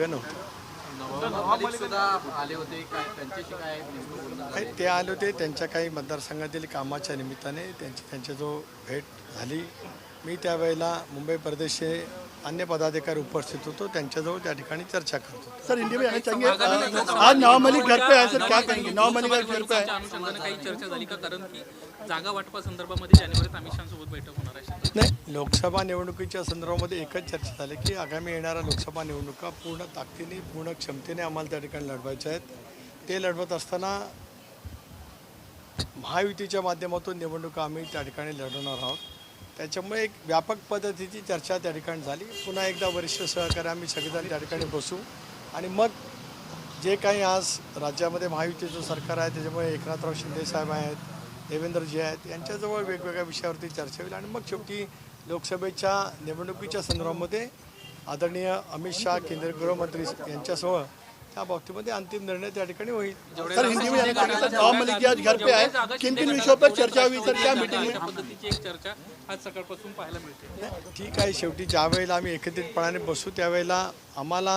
वेगळं नव्हतं? आणि ते आले होते त्यांच्या काही मतदारसंघातील कामाच्या निमित्ताने त्यांची त्यांच्या जो भेट झाली. मी त्यावेळेला मुंबई प्रदेशचे अन्य पदाधिकारी उपस्थित होतो त्यांच्याजवळ त्या ठिकाणी चर्चा करत होतो. सर हिंदी में आना चाहेंगे अ, आज नवाब मलिक घर पे सर क्या कहेंगे? नवाब मलिक आज घर पे आए त्या अनुषंगाने काही चर्चा झाली का? कारण की जागा वाटपा संदर्भामध्ये जानेवारीत अमित शहासोबत बैठक होणार आहे. नाही लोकसभा निवडणुकीच्या संदर्भामध्ये एकच चर्चा झाली की आगामी येणाऱ्या लोकसभा निवडणुका पूर्ण ताकदीने पूर्ण क्षमतेने आम्हाला त्या ठिकाणी लढवायच्या आहेत. ते लढवत असताना महायुतीच्या माध्यमातून निवडणुका आम्ही त्या ठिकाणी लढवणार आहोत. त्याच्यामुळे एक व्यापक पद्धतीची चर्चा त्या ठिकाणी झाली. पुन्हा एकदा वरिष्ठ सहकारी आम्ही सगळेजण त्या ठिकाणी बसू. आणि मग जे काही आज राज्यामध्ये महायुतीचं सरकार आहे त्याच्यामुळे एकनाथराव शिंदे साहेब आहेत देवेंद्रजी आहेत यांच्याजवळ वेगवेगळ्या विषयावरती चर्चा होईल. आणि मग शेवटी लोकसभेच्या निवडणुकीच्या संदर्भामध्ये आदरणीय अमित शहा केंद्रीय गृहमंत्री यांच्यासह त्या बाबतीमध्ये अंतिम निर्णय त्या ठिकाणी होईल. सर हिंदी में मलिक आज घर पे आए किन किन विषयों पर चर्चा हुई सर क्या मीटिंग में अशा पद्धतीची एक चर्चा आज सकाळपासून पाहायला मिळते. ठीक आहे. शेवटी ज्या वेळेला आम्ही एकत्रितपणाने बसू त्यावेळेला आम्हाला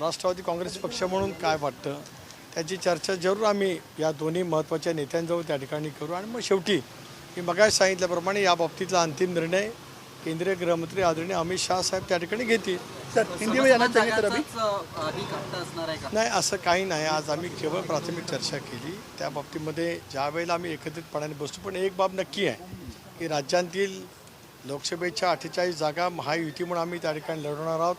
राष्ट्रवादी काँग्रेस पक्ष म्हणून काय वाटतं? त्याची चर्चा जरूर आम्ही या दोन्ही महत्त्वाच्या नेत्यांजवळ त्या ठिकाणी करू. आणि मग शेवटी मी मगाशी सांगितल्याप्रमाणे या बाबतीतला अंतिम निर्णय केंद्रीय गृहमंत्री आदरणीय अमित शहा साहेब त्या ठिकाणी घेतील. नाही असं काही नाही. आज आम्ही केवळ प्राथमिक चर्चा केली. त्या बाबतीमध्ये ज्या वेळेला आम्ही एकत्रितपणाने बसतो पण एक बाब नक्की आहे की राज्यातील लोकसभेच्या अठ्ठेचाळीस जागा महायुती म्हणून आम्ही त्या ठिकाणी लढवणार आहोत.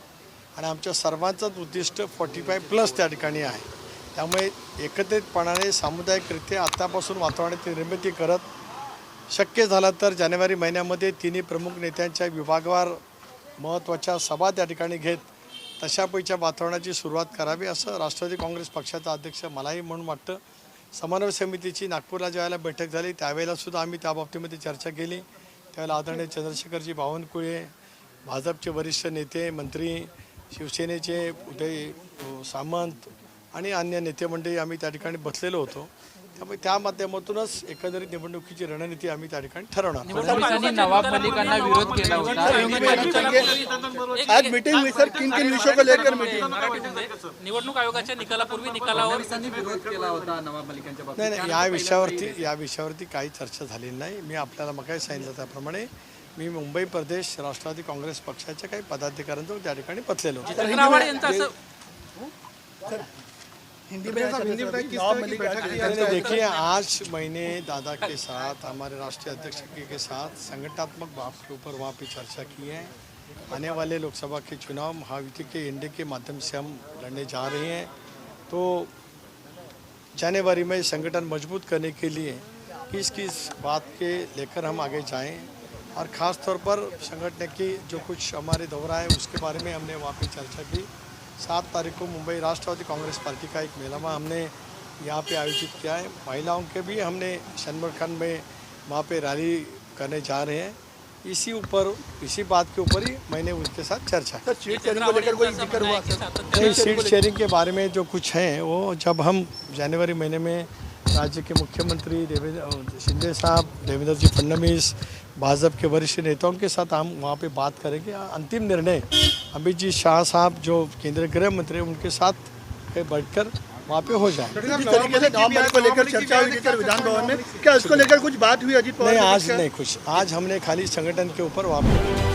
आणि आमच्या सर्वांचंच उद्दिष्ट फोर्टी फाय प्लस त्या ठिकाणी आहे. त्यामुळे एकत्रितपणाने सामुदायिकरित्या आत्तापासून वातावरणाची निर्मिती करत शक्य झालं तर जानेवारी महिन्यामध्ये तिन्ही प्रमुख नेत्यांच्या विभागवार महत्त्वाच्या सभा त्या ठिकाणी घेत तशापैच्या वातावरणाची सुरुवात करावी असं राष्ट्रवादी काँग्रेस पक्षाचा अध्यक्ष मलाही म्हणून वाटतं. समन्वय समितीची नागपूरला ज्यावेळेला बैठक झाली. त्यावेळेला सुद्धा आम्ही त्या बाबतीमध्ये चर्चा केली. त्यावेळेला आदरणीय चंद्रशेखरजी बावनकुळे भाजपचे वरिष्ठ नेते मंत्री शिवसेनेचे उदय सामंत आणि अन्य नेते मंडळी आम्ही त्या ठिकाणी बसलेलो होतो. त्यामुळे त्या माध्यमातूनच एकंदरीत निवडणुकीची रणनीती आम्ही त्या ठिकाणी ठरवणार. आज मीटिंग हुई सर किन किन विषयों को लेकर मीटिंग निवडणूक आयोगाच्या निकालापूर्वी निकालावर विरोध केला होता नवाब मलिकांच्या बाबतीत. नाही नाही या विषयावरती या विषयावरती काही चर्चा झालेली नाही. मी आपल्याला मग काय सांगितलं त्याप्रमाणे मी मुंबई प्रदेश राष्ट्रवादी काँग्रेस पक्षाच्या काही पदाधिकाऱ्यांजवळ त्या ठिकाणी बसलेलो हिंदी में नहीं, आए। देखिए आज मैंने दादा के साथ हमारे राष्ट्रीय अध्यक्ष के के साथ संगठनात्मक बात के ऊपर वहाँ पे चर्चा की है। आने वाले लोकसभा के चुनाव महायुति के इंडे के माध्यम से हम लड़ने जा रहे हैं। तो जनवरी में संगठन मज़बूत करने के लिए किस किस बात के लेकर हम आगे जाएँ और ख़ास तौर पर संगठन की जो कुछ हमारे दौरा है उसके बारे में हमने वहाँ पे चर्चा की। सात तारीख को मुंबई राष्ट्रवादी कांग्रेस पार्टी का एक मेलामा हमने यहाँ पे आयोजित किया है। महिलाओं के भी हमने शनमरखंड में वहाँ पे रैली करने जा रहे हैं। इसी ऊपर इसी बात के ऊपर ही मैंने उसके साथ चर्चा की। सीट शेयरिंग को लेकर कोई ज़िक्र हुआ? नहीं सीट शेयरिंग के बारे में जो कुछ है वो जब हम जनवरी महीने में राज्य के मुख्यमंत्री देवेंद्र शिंदे साहब देवेंद्र जी फडणवीस भाजपा के वरिष्ठ नेताओं के साथ हम वहाँ पे बात करेंगे। अंतिम निर्णय अमित जी शाह साहब जो केंद्रीय गृह मंत्री हैं उनके साथ बैठकर वहाँ पे हो जाए तरीके से नवाब को लेकर चर्चा हुई थी विधान भवन में? क्या उसको लेकर कुछ बात हुई अजीत पवार नहीं आज नहीं कुछ आज हमने खाली संगठन के ऊपर वहाँ पे